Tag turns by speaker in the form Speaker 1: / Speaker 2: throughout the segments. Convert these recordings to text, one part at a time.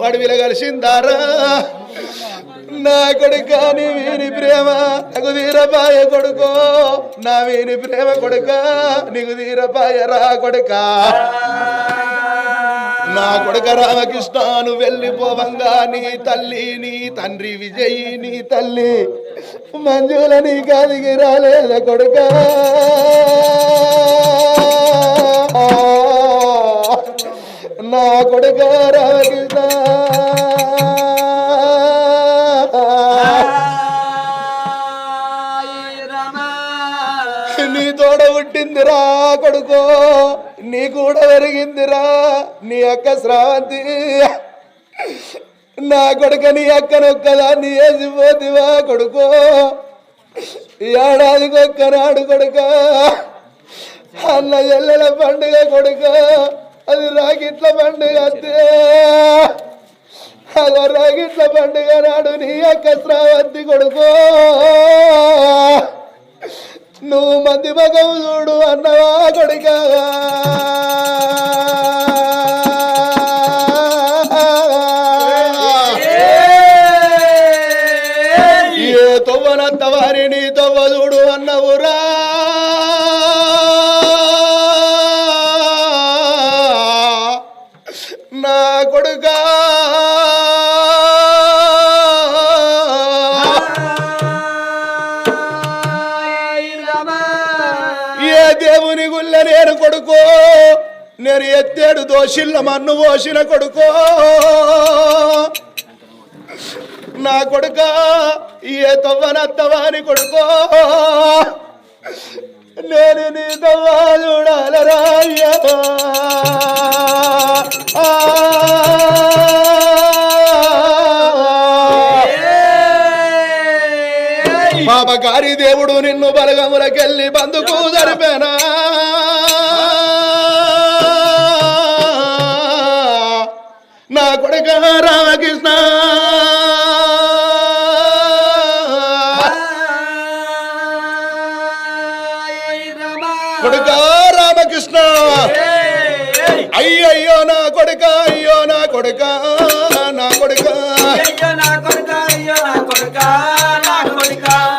Speaker 1: వాడు విలగలిసిందారా? నా కొడుక నీ వీని ప్రేమ నాకు తీరపాయ కొడుకో. నా వీని ప్రేమ కొడుక నీకు తీరపాయ రా కొడుక. నా కొడుక రామకృష్ణ నువ్వు వెళ్ళిపోవంగా. నీ తల్లి నీ తండ్రి విజయి నీ తల్లి మంజుల నీ కాదికి రాలేద కొడుక. నా కొడుక రామకృష్ణ కొడుకో నీ కూడా పెరిగిందిరా నీ అక్క శ్రావంతి నా కొడుక నీ అక్కనొక్కదా నీ వేసిపోతివా కొడుకో. ఏడాదికి ఒక్కనాడు కొడుక. అన్న ఎల్లెల పండుగ కొడుక. అది రాగిట్ల పండుగ అంతే అదో రాగిట్ల పండుగ నాడు నీ అక్క శ్రావంతి కొడుకో. నువ్వు మంది మగం చూడు అన్నవా కొడుక. ఏ తొవ్వనంత వారిని తొవ్వ చూడు అన్నవురా. నా కొడుక. దేవుని గుళ్ళ నేను కొడుకో. నేను ఎత్తేడు దోషిల్ల మన్ను పోసిన కొడుకో. నా కొడుక ఏ తవ్వనత్తవాని కొడుకో. నేను నీ తవ్వ అయ్యా. పాపకారి దేవుడు నిన్ను బలగములకెళ్ళి బందుకు జరిపేనా? నా కొడుక రామకృష్ణ కొడుక రామకృష్ణ అయ్యయ్యో నా కొడుక అయ్యో నా కొడుక నా కొడుక.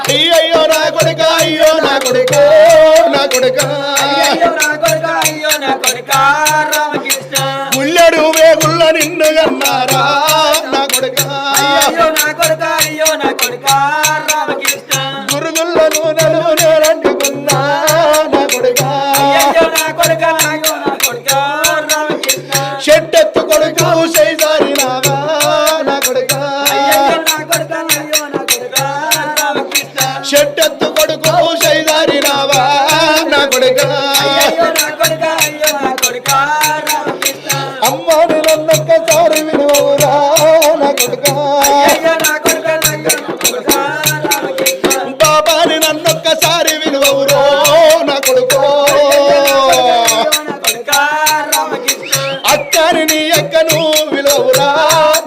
Speaker 1: అయ్యయ్యో నా కొడుక అయ్యో నా కొడుక నా కొడుక. ముల్లెడు వేగుళ్ళ నిన్ను అన్నారా నా కొడుక. గురుగుళ్ళ నా కొడుక చేసారినావా నా కొడుక షెట్టెత్తు కొడుకు చేసారినావా నా కొడుక. నీ అక్కను విలువరా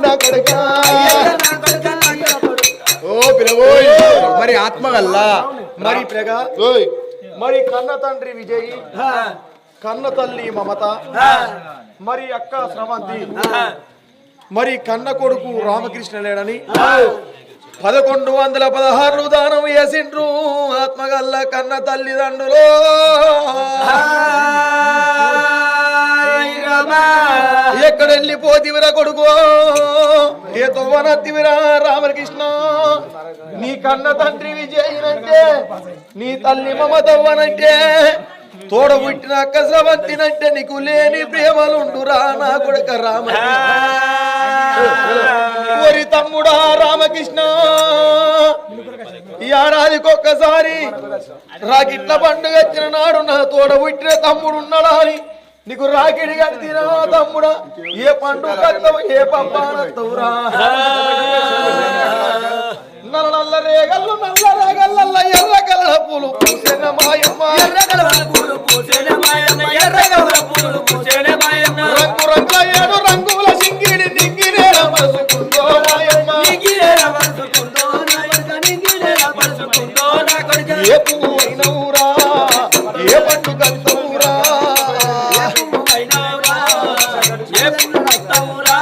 Speaker 1: నా కొడుక ఓ పిలవోయ్
Speaker 2: మరి ఆత్మగల్లా? మరి ప్రగ
Speaker 1: ఓయ్.
Speaker 2: మరి కన్న తండ్రి విజయి? కన్న తల్లి మమత? మరి అక్క స్రవంతి? మరి కన్న కొడుకు రామకృష్ణ లేడని? పదకొండు వందల పదహారు దానం వేసిండ్రు ఆత్మగల్ల కన్న తల్లిదండ్రులు. ఎక్కడ వెళ్ళిపోతివిరా కొడుకు? ఏ తొవ్వనత్తివిరా రామకృష్ణ? నీ కన్న తండ్రి విజయనంటే నీ తల్లి మమతవ్వనంటే తోడ పుట్టిన కసవంతినంటే నీకు లేని ప్రేమలుండురా నా కొడుక రామ ఒరి తమ్ముడా రామకృష్ణ ఈ ఏడాదికి ఒక్కసారి రాకిట్ల పండుగ వచ్చిన నాడు నా తోడ పుట్టిన తమ్ముడు ఉన్నాడా అని నీకు రాకిడి కట్టినా తమ్ముడా. ఏ పండు కత్తవు ఏ పంపానత్తవురా నల్ల నల్ల రేగల్లు నల్ల రేగల్ల ఎర్ర కల్ల పూలు పూసిన మళ్ళెన్నడొస్తావురా